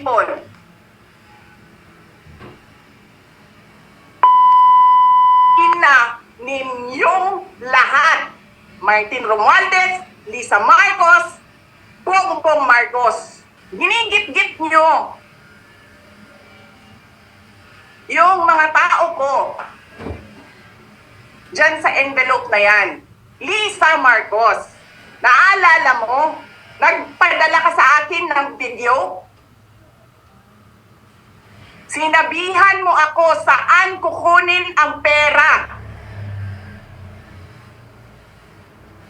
people. Ina ninyong lahat. Martin Romualdez, Lisa Marcos, Bongbong Marcos. Ginigit-git nyo yung mga tao ko dyan sa envelope na yan. Lisa Marcos, naalala mo, nagpadala ka sa akin ng video? Sinabihan mo ako saan kukunin ang pera.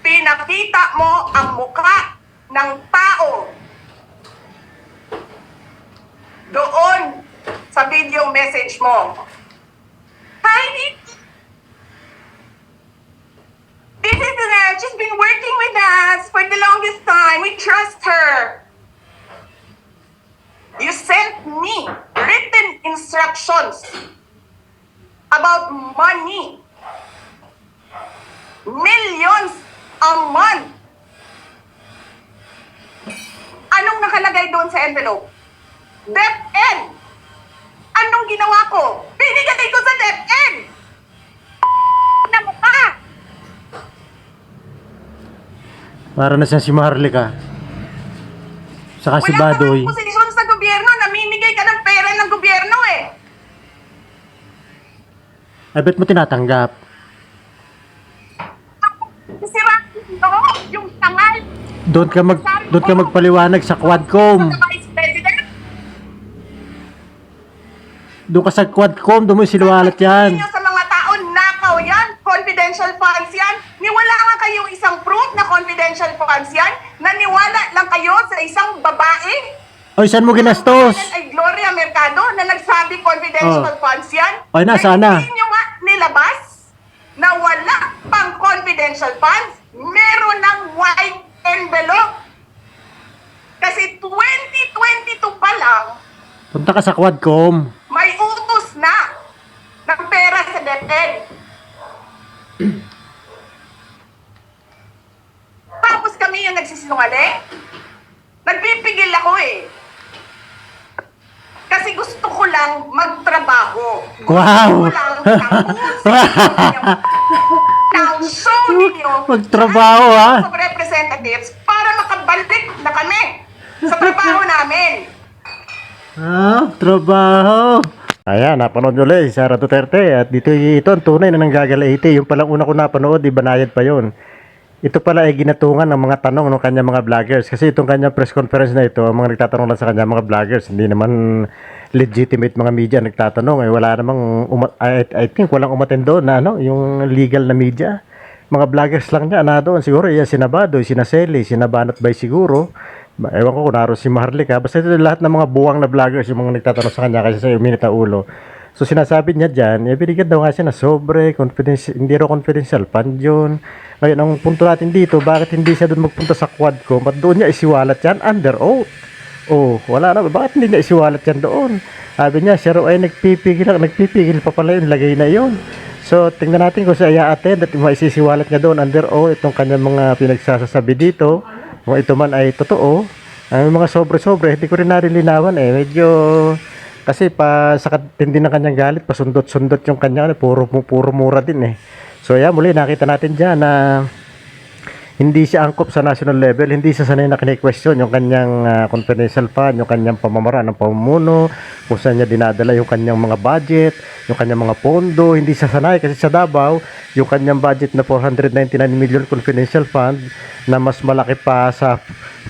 Pinakita mo ang muka ng tao doon sa video message mo. Hi. This is Janelle. She's been working with us for the longest time. We trust her. You sent me instructions about money. Millions a month. Anong nakalagay doon sa envelope? DepEd. Anong ginawa ko? Binigay ko sa DepEd. Na mukha. Para na siyang si Maharlika. Saka si Badoy. ng posisyon sa gobyerno. Namimigay ka ng pera ng gobyerno eh. Ay, ba't mo tinatanggap? Sira ito, yung tangal Doon ka mag doon ka magpaliwanag sa Quadcom. Doon ka sa Quadcom, doon mo siliwalat yan. Sa mga tao, nakaw yan. Confidential funds yan. Niwala nga kayong isang proof na confidential funds yan. Naniwala lang kayo sa isang babae. Oy, saan mo ginastos? Ay confidential Oh. funds yan. Ay, nasaan na? Hindi nyo nga nilabas na wala pang confidential funds. Meron ng white envelope. Kasi 2022 pa lang, Punta ka sa Quadcom. may utos na ng pera sa DepEd. Tapos kami yung nagsisinungaling. Nagpipigil ako eh. Lang magtrabaho. Wow! ng show ninyo Magtrabaho, ha? sa representatives para makabalik na kami sa trabaho namin. Ah, trabaho. Ayan, napanood nyo ulit si Sara Duterte at dito ito ang tunay na nanggagalaiti. Yung palang una ko napanood, di banayad pa yon. Ito pala ay ginatungan ng mga tanong ng kanya mga vloggers. Kasi itong kanya press conference na ito, ang mga nagtatanong lang sa kanya mga vloggers. Hindi naman legitimate mga media nagtatanong. Eh, wala namang, uma- I, I think walang umaten doon na ano, yung legal na media. Mga vloggers lang niya na doon. Siguro iya sinabado, sinaseli, sinabanat by siguro. Ewan ko kung si Maharlika. Basta ito lahat ng mga buwang na vloggers yung mga nagtatanong sa kanya kasi sa uminit na ulo. So sinasabi niya dyan, eh, binigyan daw nga siya na sobre, confidential, hindi raw confidential fund yun. Ngayon, ang punto natin dito, bakit hindi siya doon magpunta sa Quadcom at doon niya isiwalat yan under oath? Oh, wala na. Bakit hindi niya isiwalat yan doon? Sabi niya, siya raw ay nagpipigil, nagpipigil pa pala yun, lagay na yun. So, tingnan natin kung siya i-attend at maisisiwalat niya doon under oath itong kanyang mga pinagsasasabi dito. Kung ito man ay totoo. Ang mga sobre-sobre, hindi ko rin narilinawan eh. Medyo, kasi pa sa katindi ng kanyang galit, pasundot-sundot yung kanya, ano, puro, puro mura din eh. So, yan, muli nakita natin dyan na hindi siya angkop sa national level, hindi siya sanay na kine-question yung kanyang ah, confidential fund, yung kanyang pamamaraan ng pamumuno, kung saan niya dinadala yung kanyang mga budget, yung kanyang mga pondo, hindi siya sanay kasi sa Davao, yung kanyang budget na 499 million confidential fund na mas malaki pa sa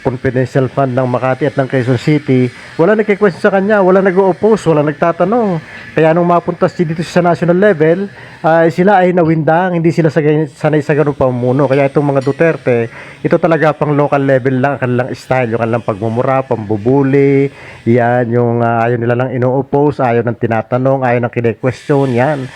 confidential fund ng Makati at ng Quezon City, wala nagke-question sa kanya, wala nag-oppose, wala nagtatanong. Kaya nung mapunta siya dito sa national level, ay sila ay nawindang, hindi sila sanay sa ganung pamumuno. Kaya itong mga Duterte, ito talaga pang local level lang, ang kanilang style, yung kanilang pagmumura, pambubuli, yan, yung ah, ayaw nila lang ino-oppose, ayaw ng tinatanong, ayaw ng kine-question, yan.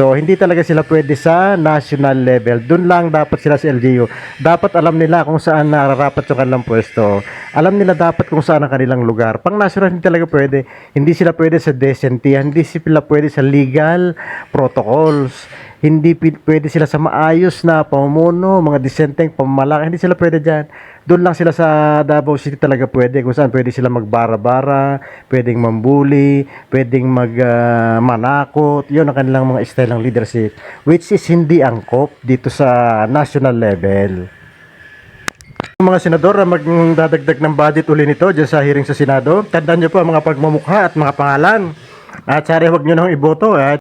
So, hindi talaga sila pwede sa national level. Doon lang dapat sila sa LGU. Dapat alam nila kung saan nararapat yung kanilang pwesto. Alam nila dapat kung saan ang kanilang lugar. Pang national, hindi talaga pwede. Hindi sila pwede sa decency. Hindi sila pwede sa legal protocols. Hindi pwede sila sa maayos na pamumuno, mga disenteng pamamalaki, hindi sila pwede dyan. Doon lang sila sa Davao City talaga pwede, kung saan pwede sila magbara-bara, pwedeng mambuli, pwedeng mag ah, manakot, yun ang kanilang mga style ng leadership, which is hindi angkop dito sa national level. Mga senador na magdadagdag ng budget uli nito dyan sa hearing sa Senado, tandaan nyo po ang mga pagmamukha at mga pangalan. At sari huwag nyo nang iboto at